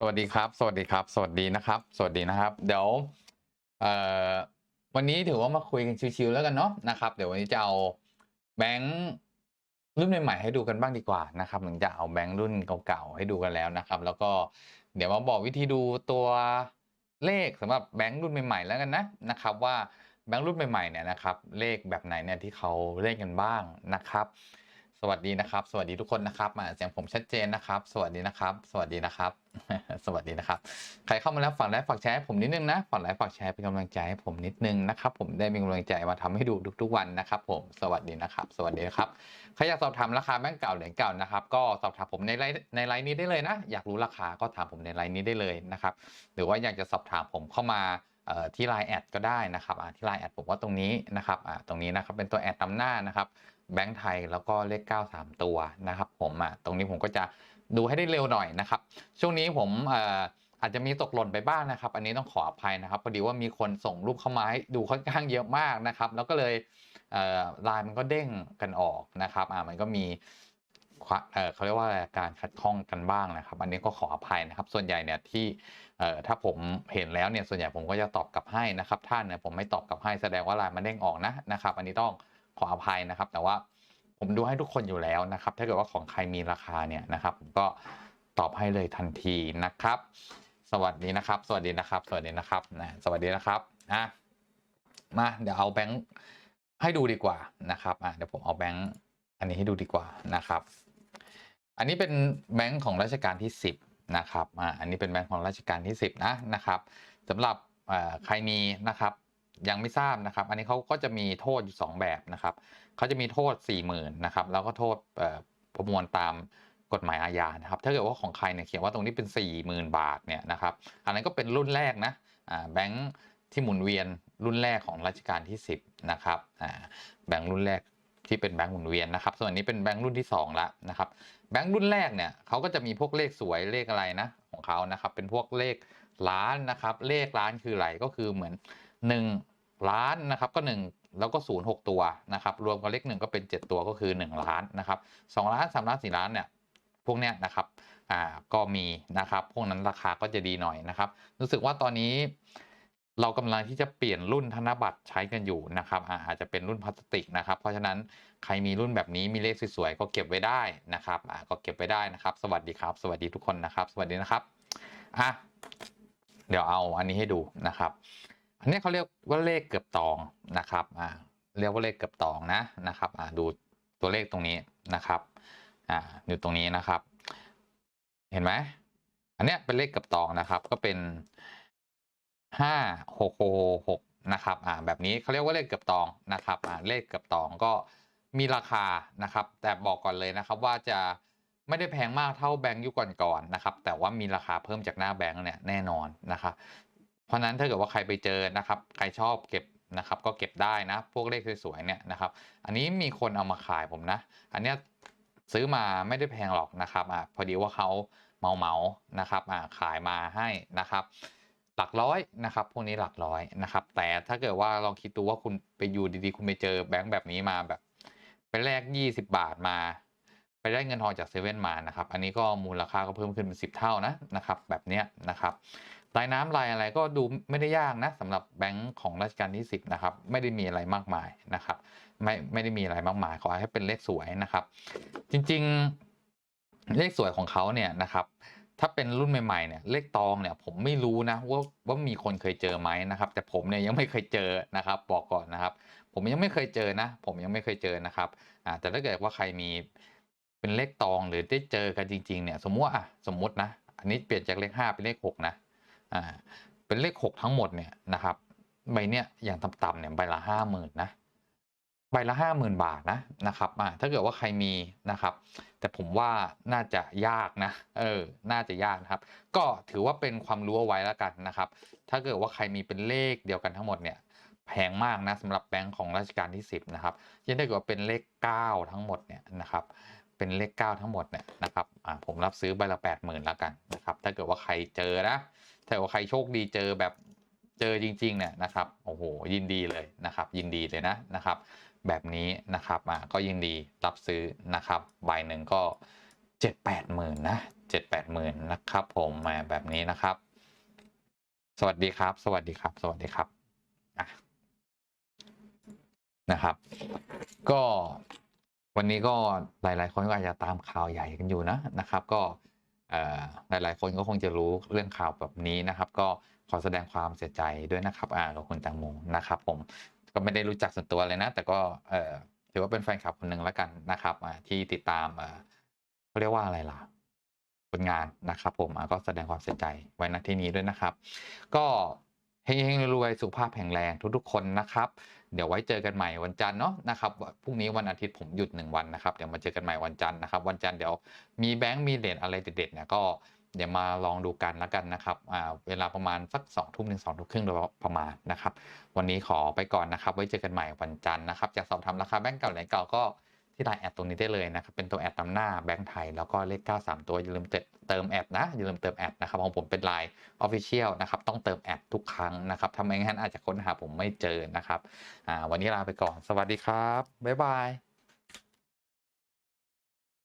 สวัสดีครับ สวัสดีครับ สวัสดีนะครับ สวัสดีนะครับ เดี๋ยวเอ่อวันนี้ถือว่ามาคุยกันชิวๆแล้วกันเนาะนะครับ เดี๋ยววันนี้จะเอาแบงค์รุ่นใหม่ๆให้ดูกันบ้างดีกว่านะครับ หลังจากเอาแบงค์รุ่นเก่าๆให้ดูกันแล้วนะครับ แล้วก็เดี๋ยวมาบอกวิธีดูตัวเลขสำหรับแบงค์รุ่นใหม่ๆแล้วกันนะนะครับ ว่าแบงค์รุ่นใหม่ๆเนี่ยนะครับ เลขแบบไหนเนี่ยที่เขาเล่นกันบ้างนะครับ สวัสดีนะครับ สวัสดีทุกคนนะครับอ่าเสียงผมชัดเจนนะครับ สวัสดีนะครับ สวัสดีนะครับ สวัสดีนะครับ ใครเข้ามาแล้วฝากไลค์ฝากแชร์ให้ผมนิดนึงนะฝากไลค์ฝากแชร์เป็นกำลังใจให้ผมนิดนึงนะครับ ผมได้มีกำลังใจมาทำให้ดูทุกๆวันนะครับ ผมสวัสดีนะครับ สวัสดีครับใครอยากสอบถามราคาแบงก์เก่าเหรียญเก่านะครับ ก็สอบถามผมในไลน์ในไลน์นี้ได้เลยนะ อยากรู้ราคาก็ถามผมในไลน์นี้ได้เลยนะครับ หรือว่าอยากจะสอบถามผมเข้ามาที่ไลน์แอดก็ได้นะครับที่ไลน์แอดผมว่าตรงนี้นะครับตรงนี้นะครับเป็นตัวแอดนำหน้านะครับ แบงก์ไทยแล้วก็เลข 9 3 ตัวนะครับ ผมอะตรงนี้ผมก็จะดูให้ได้เร็วหน่อยนะครับ ช่วงนี้ผมอาจจะมีตกหล่นไปบ้างนะครับ อันนี้ต้องขออภัยนะครับพอดีว่ามีคนส่งรูปเข้ามาให้ดูค่อนข้างเยอะมากนะครับ แล้วก็เลยไลน์มันก็เด้งกันออกนะครับอ่ามันก็มีเขาเรียกว่าการขัดข้องกันบ้างนะครับ อันนี้ก็ขออภัยนะครับ ส่วนใหญ่เนี่ยที่ถ้าผมเห็นแล้วเนี่ยส่วนใหญ่ผมก็จะตอบกลับให้นะครับท่านเนี่ยผมไม่ตอบกลับให้แสดงว่าไลน์มันเด้งออกนะนะครับ อันนี้ต้อง ขออภัยนะครับ แต่ว่าผมดูให้ทุกคนอยู่แล้วนะครับ ถ้าเกิดว่าของใครมีราคาเนี่ยนะครับ ผมก็ตอบให้เลยทันทีนะครับ สวัสดีนะครับ สวัสดีนะครับ สวัสดีนะครับนะสวัสดีนะครับอะมาเดี๋ยวเอาแบงค์ให้ดูดีกว่านะครับอะเดี๋ยวผมเอาแบงค์อันนี้ให้ดูดีกว่านะครับ อันนี้เป็นแบงค์ของรัชกาลที่ 10นะครับอ่าอันนี้เป็นแบงค์ของรัชกาลที่ 10 นะนะครับสำหรับใครมีนะครับ ยังไม่ทราบนะครับ อันนี้เขาก็จะมีโทษอยู่ 2 แบบนะครับเขาจะมีโทษ 40,000นะครับแล้วก็โทษประมวลตามกฎหมายอาญานะครับ ถ้าเกิดว่าของใครเนี่ยเขียนว่าตรงนี้เป็น 40,000 บาทเนี่ยนะครับ อันนั้นก็เป็นรุ่นแรกนะแบงค์ที่หมุนเวียนรุ่นแรกของรัชกาลที่ 10นะครับแบงค์รุ่นแรกที่เป็นแบงค์หมุนเวียนนะครับ ส่วนนนี้เป็นแบงค์รุ่นที่2ละนะครับ แบงค์รุ่นแรกเนี่ยเขาก็จะมีพวกเลขสวยเลขอะไรนะของเขานะครับ เป็นพวกเลขล้านนะครับ เลขล้านคืออะไรก็คือเหมือน 1 ล้านนะครับก็ 1 แล้วก็ 0 6 ตัวนะครับรวมกับเลข1ก็เป็น 7 ตัวก็คือ 1 ล้านนะครับ2ล้าน3ล้าน4ล้านเนี่ยพวกเนี้ยนะครับอ่าก็มีนะครับพวกนั้นราคาก็จะดีหน่อยนะครับ รู้สึกว่าตอนนี้เรากำลังที่จะเปลี่ยนรุ่นธนบัตรใช้กันอยู่นะครับอาจจะเป็นรุ่นพลาสติกนะครับ เพราะฉะนั้นใครมีรุ่นแบบนี้มีเลขสวยๆก็เก็บไว้ได้นะครับอ่าก็เก็บไว้ได้นะครับ สวัสดีครับ สวัสดีทุกคนนะครับ สวัสดีนะครับอะเดี๋ยวเอาอันนี้ให้ดูนะครับ อันนี้เขาเรียกว่าเลขเกือบตองนะครับอ่าเรียกว่าเลขเกือบตองนะนะครับอ่าดูตัวเลขตรงนี้นะครับอ่าอยู่ตรงนี้นะครับ เห็นไหมอันเนี้ยเป็นเลขเกือบตองนะครับ ก็เป็นห้าหกหกนะครับอ่าแบบนี้เขาเรียกว่าเลขเกือบตองนะครับอ่าเลขเกือบตองก็มีราคานะครับ แต่บอกก่อนเลยนะครับว่าจะไม่ได้แพงมากเท่าแบงก์ยุคก่อนๆนะครับ แต่ว่ามีราคาเพิ่มจากหน้าแบงก์เนี่ยแน่นอนนะครับ เพราะนั้นถ้าเกิดว่าใครไปเจอนะครับใครชอบเก็บนะครับก็เก็บได้นะ พวกเลขสวยๆเนี่ยนะครับ อันนี้มีคนเอามาขายผมนะ อันเนี้ยซื้อมาไม่ได้แพงหรอกนะครับอ่าพอดีว่าเขาเมาเมานะครับอ่าขายมาให้นะครับ หลักร้อยนะครับ พวกนี้หลักร้อยนะครับ แต่ถ้าเกิดว่าลองคิดดูว่าคุณไปอยู่ดีๆ คุณไปเจอแบงค์แบบนี้มาแบบไปแลก20 บาทมา ไปได้เงินทองจากเซเว่นมานะครับ อันนี้ก็มูลค่าก็เพิ่มขึ้นเป็นสิบเท่านะนะครับ แบบเนี้ยนะครับ ลายน้ำลายอะไรก็ดูไม่ได้ยากนะสำหรับแบงค์ของรัชกาลที่ 10 นะครับ ไม่ได้มีอะไรมากมายนะครับ ไม่ไม่ได้มีอะไรมากมายขอให้เป็นเลขสวยนะครับ จริงๆเลขสวยของเขาเนี่ยนะครับถ้าเป็นรุ่นใหม่ๆเนี่ยเลขตองเนี่ยผมไม่รู้นะว่าว่ามีคนเคยเจอไหมนะครับ แต่ผมเนี่ยยังไม่เคยเจอนะครับบอกก่อนนะครับ ผมยังไม่เคยเจอนะ ผมยังไม่เคยเจอนะครับอ่าแต่ถ้าเกิดว่าใครมีเป็นเลขตองหรือได้เจอกันจริงๆเนี่ยสมมติอะสมมตินะอันนี้เปลี่ยนจากเลขห้าเป็นเลขหกนะ อ่าเป็นเลขหกทั้งหมดเนี่ยนะครับใบเนี่ยอย่างต่ำๆเนี่ยใบละห้าหมื่นนะใบละห้าหมื่นบาทนะนะครับอ่าถ้าเกิดว่าใครมีนะครับ แต่ผมว่าน่าจะยากนะเออน่าจะยากนะครับ ก็ถือว่าเป็นความรู้เอาไว้แล้วกันนะครับ ถ้าเกิดว่าใครมีเป็นเลขเดียวกันทั้งหมดเนี่ยแพงมากนะสำหรับแบงค์ของรัชกาลที่ 10 นะครับยิ่งถ้าเกิดว่าเป็นเลข 9 ทั้งหมดเนี่ยนะครับ เป็นเลข 9 ทั้งหมดเนี่ยนะครับอ่าผมรับซื้อใบละ 8 0,000 แล้วกันนะครับ ถ้าเกิดว่าใครเจอนะ ถ้าเกิดว่าใครโชคดีเจอแบบเจอจริงๆเนี่ยนะครับโอ้โหยินดีเลยนะครับ ยินดีเลยนะนะครับ แบบนี้นะครับอ่าก็ยินดีรับซื้อนะครับใบหนึ่งก็เจ็ดแปดหมื่นนะเจ็ดแปดหมื่นนะครับ ผมมาแบบนี้นะครับ สวัสดีครับ สวัสดีครับ สวัสดีครับอะนะครับ ก็วันนี้ก็หลาย ๆ คนก็อาจจะตามข่าวใหญ่กันอยู่นะนะครับ ก็ หลายๆ คนก็คงจะรู้เรื่องข่าวแบบนี้นะครับ ก็ขอแสดงความเสียใจด้วยนะครับอ่ากับคุณแตงโมนะครับ ผมก็ไม่ได้รู้จักส่วนตัวเลยนะ แต่ก็ถือว่าเป็นแฟนคลับคนหนึ่งแล้วกันนะครับที่ติดตามเขาเรียกว่าอะไรล่ะผลงานนะครับ ผมก็แสดงความเสียใจไว้ณที่นี้ด้วยนะครับ ก็เฮงๆรวยๆสุขภาพแข็งแรงทุกๆคนนะครับเดี๋ยวไว้เจอกันใหม่วันจันทร์เนาะนะครับพรุ่งนี้วันอาทิตย์ผมหยุดหนึ่งวันนะครับเดี๋ยวมาเจอกันใหม่วันจันทร์นะครับ วันจันทร์เดี๋ยวมีแบงค์มีเหรียญอะไรเด็ดๆเนี่ยก็เดี๋ยวมาลองดูกันแล้วกันนะครับอ่าเวลาประมาณสักสองทุ่มถึงสองทุ่มครึ่งโดยประมาณนะครับ วันนี้ขอไปก่อนนะครับ ไว้เจอกันใหม่วันจันทร์นะครับ จะสอบถามราคาแบงก์เก่าเหรียญเก่าก็ ที่ไลน์แอดตรงนี้ได้เลยนะครับ เป็นตัวแอดตามหน้าแบงก์ไทย แล้วก็เลข 93 ตัวอย่าลืมเติมแอดนะ อย่าลืมเติมแอดนะครับของผมเป็นไลน์ออฟฟิเชียลนะครับ ต้องเติมแอดทุกครั้งนะครับทำไมงั้นอาจจะค้นหาผมไม่เจอนะครับวันนี้ลาไปก่อน สวัสดีครับ บ๊ายบาย